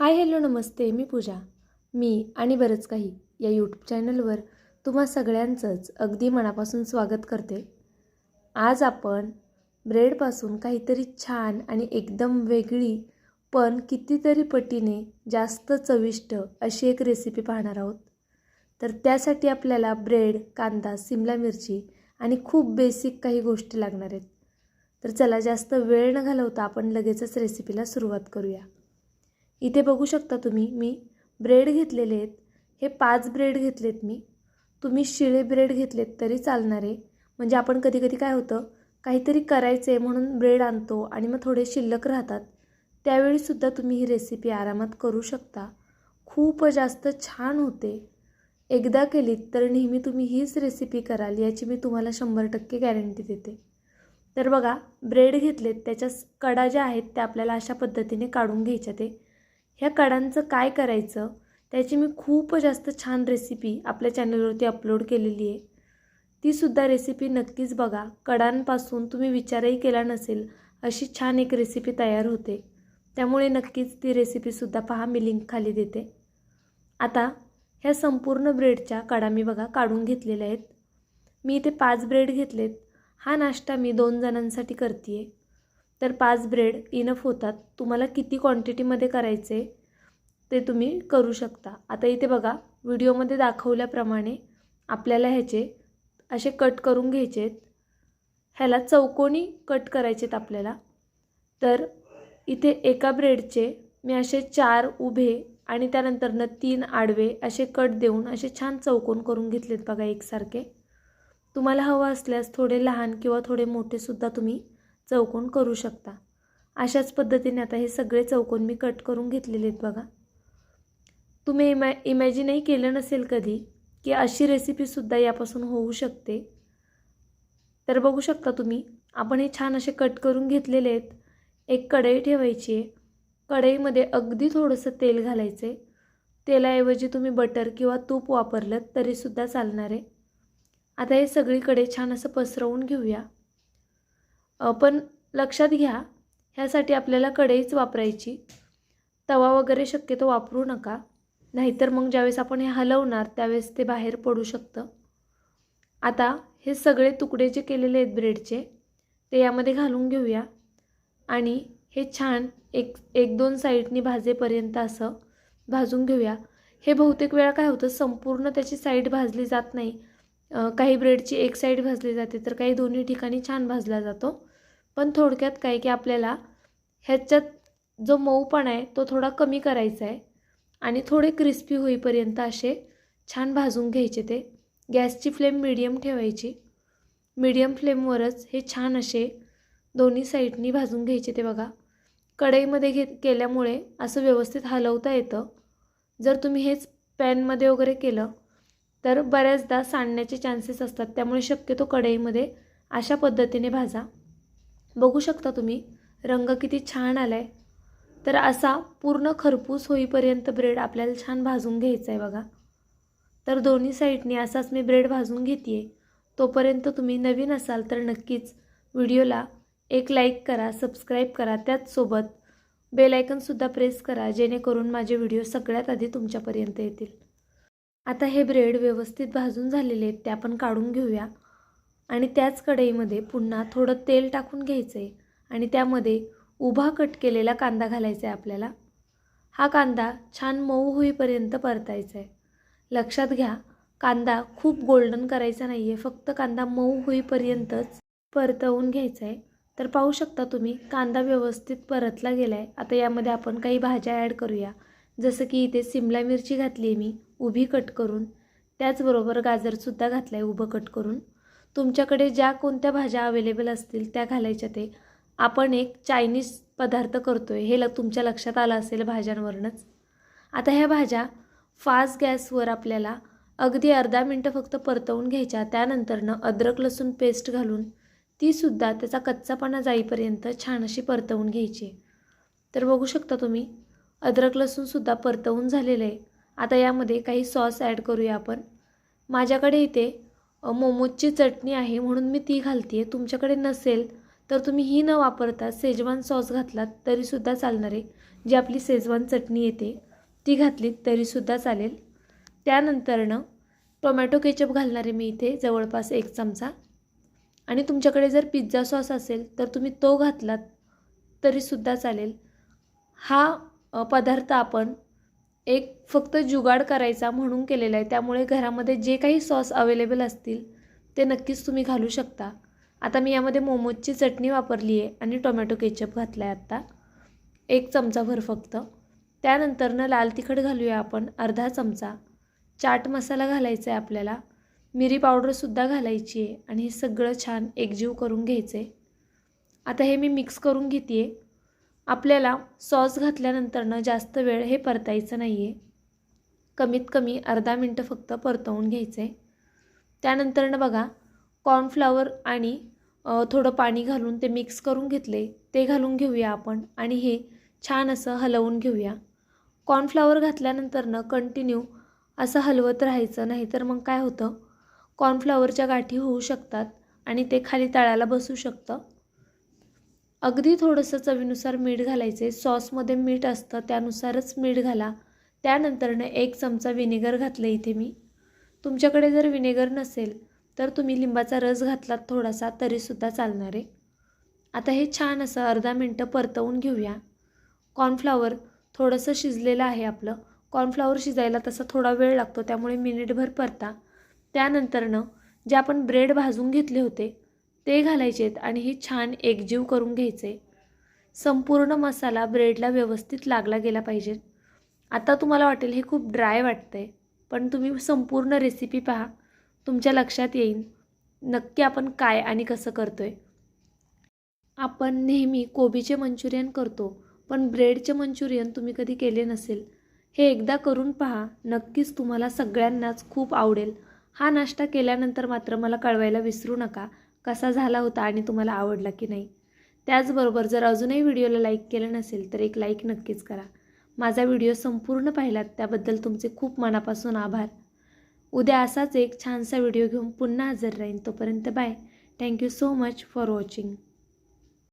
Hi hello नमस्ते मी पूजा. मी आणि बरंच काही या यूट्यूब चॅनलवर तुम्हा सगळ्यांचंच अगदी मनापासून स्वागत करते. आज आपण ब्रेडपासून काहीतरी छान आणि एकदम वेगळी पण कितीतरी पटीने जास्त चविष्ट अशी एक रेसिपी पाहणार आहोत. तर त्यासाठी आपल्याला ब्रेड कांदा सिमला मिरची आणि खूप बेसिक काही गोष्टी लागणार आहेत. तर चला जास्त वेळ न घालवता आपण लगेचच रेसिपीला सुरुवात करूया. इथे बघू शकता तुम्ही मी ब्रेड घेतलेले आहेत. हे पाच ब्रेड घेतलेत मी. तुम्ही शिळे ब्रेड घेतलेत तरी चालणार आहे. म्हणजे आपण कधी कधी काय होतं काहीतरी करायचं आहे म्हणून ब्रेड आणतो आणि मग थोडे शिल्लक राहतात. त्यावेळीसुद्धा तुम्ही ही रेसिपी आरामात करू शकता. खूप जास्त छान होते. एकदा केलीत तर नेहमी तुम्ही हीच रेसिपी कराल याची मी तुम्हाला शंभर टक्के गॅरंटी देते. तर बघा ब्रेड घेतलेत त्याच्या कडा ज्या आहेत त्या आपल्याला अशा पद्धतीने काढून घ्यायच्या ते. ह्या कडांचं काय करायचं? त्याची मी खूप जास्त छान रेसिपी आपल्या चॅनलवरती अपलोड केलेली आहे. तीसुद्धा रेसिपी नक्कीच बघा. कडांपासून तुम्ही विचारही केला नसेल अशी छान एक रेसिपी तयार होते. त्यामुळे नक्कीच ती रेसिपीसुद्धा पहा मी लिंक खाली देते. आता ह्या संपूर्ण ब्रेडच्या कडा मी बघा काढून घेतलेल्या आहेत. मी इथे पाच ब्रेड घेतलेत. हा नाश्ता मी दोन जणांसाठी करते आहे तर पाच ब्रेड इनफ होतात. तुम्हाला किती क्वांटिटीमध्ये करायचे ते तुम्ही करू शकता. आता इथे बघा व्हिडिओमध्ये दाखवल्याप्रमाणे आपल्याला ह्याचे असे कट करून घ्यायचे आहेत. ह्याला चौकोनी कट करायचे आहेत आपल्याला. तर इथे एका ब्रेडचे मी असे चार उभे आणि त्यानंतरनं तीन आडवे असे कट देऊन असे छान चौकोन करून घेतलेत बघा एकसारखे. तुम्हाला हवं असल्यास थोडे लहान किंवा थोडे मोठेसुद्धा तुम्ही चौकोन करू शकता. अशाच पद्धतीने आता हे सगळे चौकोन मी कट करून घेतलेले आहेत बघा. तुम्ही इमॅ इमॅजिनही केलं नसेल कधी की अशी रेसिपीसुद्धा यापासून होऊ शकते. तर बघू शकता तुम्ही आपण हे छान असे कट करून घेतलेले आहेत. एक कढई ठेवायची आहे. कढईमध्ये अगदी थोडंसं तेल घालायचं आहे. तेलाऐवजी तुम्ही बटर किंवा तूप वापरलं तरीसुद्धा चालणार आहे. आता हे सगळीकडे छान असं पसरवून घेऊया. पण लक्षात घ्या ह्यासाठी आपल्याला कढईच वापरायची. तवा वगैरे शक्यतो वापरू नका. नाहीतर मग ज्यावेळेस आपण हे हलवणार त्यावेळेस ते बाहेर पडू शकतं. आता हे सगळे तुकडे जे केलेले आहेत ब्रेडचे ते यामध्ये घालून घेऊया. आणि हे छान एक एक दोन साईडनी भाजेपर्यंत असं भाजून घेऊया. हे बहुतेक वेळा काय होतं संपूर्ण त्याची साईड भाजली जात नाही. काही ब्रेडची एक साईड भाजली जाते तर काही दोन्ही ठिकाणी छान भाजला जातो. पण थोडक्यात काय की आपल्याला ह्याच्यात जो मऊपणा आहे तो थोडा कमी करायचा आहे. आणि थोडे क्रिस्पी होईपर्यंत असे छान भाजून घ्यायचे ते. गॅसची फ्लेम मिडियम ठेवायची. मिडियम फ्लेमवरच हे छान असे दोन्ही साईडनी भाजून घ्यायचे ते बघा. कढईमध्ये घे केल्यामुळे असं व्यवस्थित हलवता येतं. जर तुम्ही हेच पॅनमध्ये वगैरे केलं तर बऱ्याचदा सांडण्याचे चान्सेस असतात. त्यामुळे शक्यतो कढईमध्ये अशा पद्धतीने भाजा. बघू शकता तुम्ही. रंग किती छान आला आहे तर असा पूर्ण खरपूस होईपर्यंत ब्रेड आपल्याला छान भाजून घ्यायचा आहे बघा. तर दोन्ही साईडने असाच मी ब्रेड भाजून घेते आहे तोपर्यंत तुम्ही नवीन असाल तर नक्कीच व्हिडिओला एक लाईक करा सबस्क्राईब करा त्याचसोबत बेलायकनसुद्धा प्रेस करा जेणेकरून माझे व्हिडिओ सगळ्यात आधी तुमच्यापर्यंत येतील. आता हे ब्रेड व्यवस्थित भाजून झालेले आहेत ते आपण काढून घेऊया. आणि त्याच कढईमध्ये पुन्हा थोडं तेल टाकून घ्यायचं आहे आणि त्यामध्ये उभा कट केलेला कांदा घालायचा आहे आपल्याला. हा कांदा छान मऊ होईपर्यंत परतायचा आहे लक्षात घ्या कांदा खूप गोल्डन करायचा नाही आहे फक्त कांदा मऊ होईपर्यंतच परतवून घ्यायचा आहे तर पाहू शकता तुम्ही कांदा व्यवस्थित परतला गेला आहे आता यामध्ये आपण काही भाज्या ॲड करूया. जसं की इथे सिमला मिरची घातली आहे मी उभी कट करून. त्याचबरोबर गाजरसुद्धा घातलं आहे उभं कट करून. तुमच्याकडे ज्या कोणत्या भाज्या अवेलेबल असतील त्या घालायच्या ते. आपण एक चायनीज पदार्थ करतो आहे हे ल तुमच्या लक्षात आलं असेल भाज्यांवरूनच. आता ह्या भाज्या फास्ट गॅसवर आपल्याला अगदी अर्धा मिनटं फक्त परतवून घ्यायच्या. त्यानंतरनं अद्रक लसूण पेस्ट घालून तीसुद्धा त्याचा कच्चापणा जाईपर्यंत छान अशी परतवून घ्यायची. तर बघू शकता तुम्ही अद्रक लसूणसुद्धा परतवून झालेलं आहे. आता यामध्ये काही सॉस ॲड करूया आपण. माझ्याकडे इथे मोमोजची चटणी आहे म्हणून मी ती घालते आहे तुमच्याकडे नसेल तर तुम्ही ही न वापरता सेजवान सॉस घातलात तरीसुद्धा चालणार आहे. जी आपली सेजवान चटणी येते ती घातलीत तरीसुद्धा चालेल. त्यानंतरनं टोमॅटो केचप घालणार आहे मी इथे जवळपास एक चमचा. आणि तुमच्याकडे जर पिझ्झा सॉस असेल तर तुम्ही तो घातलात तरीसुद्धा चालेल. हा पदार्थ आपण एक फक्त जुगाड करायचा म्हणून केलेला आहे. त्यामुळे घरामध्ये जे काही सॉस अवेलेबल असतील ते नक्कीच तुम्ही घालू शकता. आता मी यामध्ये मोमोजची चटणी वापरली आहे आणि टोमॅटो केचप घातला आहे आत्ता एक चमचाभर फक्त. त्यानंतरनं लाल तिखट घालूया आपण अर्धा चमचा. चाट मसाला घालायचा आहे आपल्याला. मिरी पावडरसुद्धा घालायची आहे आणि हे सगळं छान एकजीव करून घ्यायचं आहे आता हे मी मिक्स करून घेते आहे आपल्याला सॉस घातल्यानंतरनं जास्त वेळ हे परतायचं नाही आहे कमीत कमी अर्धा मिनटं फक्त परतवून घ्यायचं आहे त्यानंतरनं बघा कॉर्नफ्लावर आणि थोडं पाणी घालून ते मिक्स करून घेतले ते घालून घेऊया आपण आणि हे छान असं हलवून घेऊया. कॉर्नफ्लावर घातल्यानंतरनं कंटिन्यू असं हलवत राहायचं नाहीतर मग काय होतं? कॉर्नफ्लावरच्या गाठी होऊ शकतात आणि ते खाली तळाला बसू शकतं. अगदी थोडंसं चवीनुसार मीठ घालायचे. सॉसमध्ये मीठ असतं त्यानुसारच मीठ घाला. त्यानंतरनं एक चमचा विनेगर घातलं इथे मी. तुमच्याकडे जर विनेगर नसेल तर तुम्ही लिंबाचा रस घातलात थोडासा तरीसुद्धा चालणार आहे. आता हे छान असं अर्धा मिनटं परतवून घेऊया. कॉर्नफ्लावर थोडंसं शिजलेलं आहे आपलं. कॉर्नफ्लावर शिजायला तसा थोडा वेळ लागतो त्यामुळे मिनिटभर परता. त्यानंतरनं जे आपण ब्रेड भाजून घेतले होते ते घालायचे आहेत आणि हे छान एकजीव करून घ्यायचे. संपूर्ण मसाला ब्रेडला व्यवस्थित लागला गेला पाहिजे. आता तुम्हाला वाटेल हे खूप ड्राय वाटतंय पण तुम्ही संपूर्ण रेसिपी पहा. तुमच्या लक्षात येईल नक्की आपण काय आणि कसं करतो आहे आपण नेहमी कोबीचे मंचुरियन करतो पण ब्रेडचे मंचुरियन तुम्ही कधी केले नसेल. हे एकदा करून पहा नक्कीच तुम्हाला सगळ्यांनाच खूप आवडेल. हा नाश्ता केल्यानंतर मात्र मला कळवायला विसरू नका. कसा झाला होता आणि तुम्हाला आवडला की नाही. त्याचबरोबर जर अजूनही व्हिडिओला लाईक केलं नसेल तर एक लाईक नक्कीच करा. माझा व्हिडिओ संपूर्ण पाहिलात त्याबद्दल तुमचे खूप मनापासून आभार. उद्या असाच एक छानसा व्हिडिओ घेऊन पुन्हा हजर राहीन तोपर्यंत bye thank you so much for watching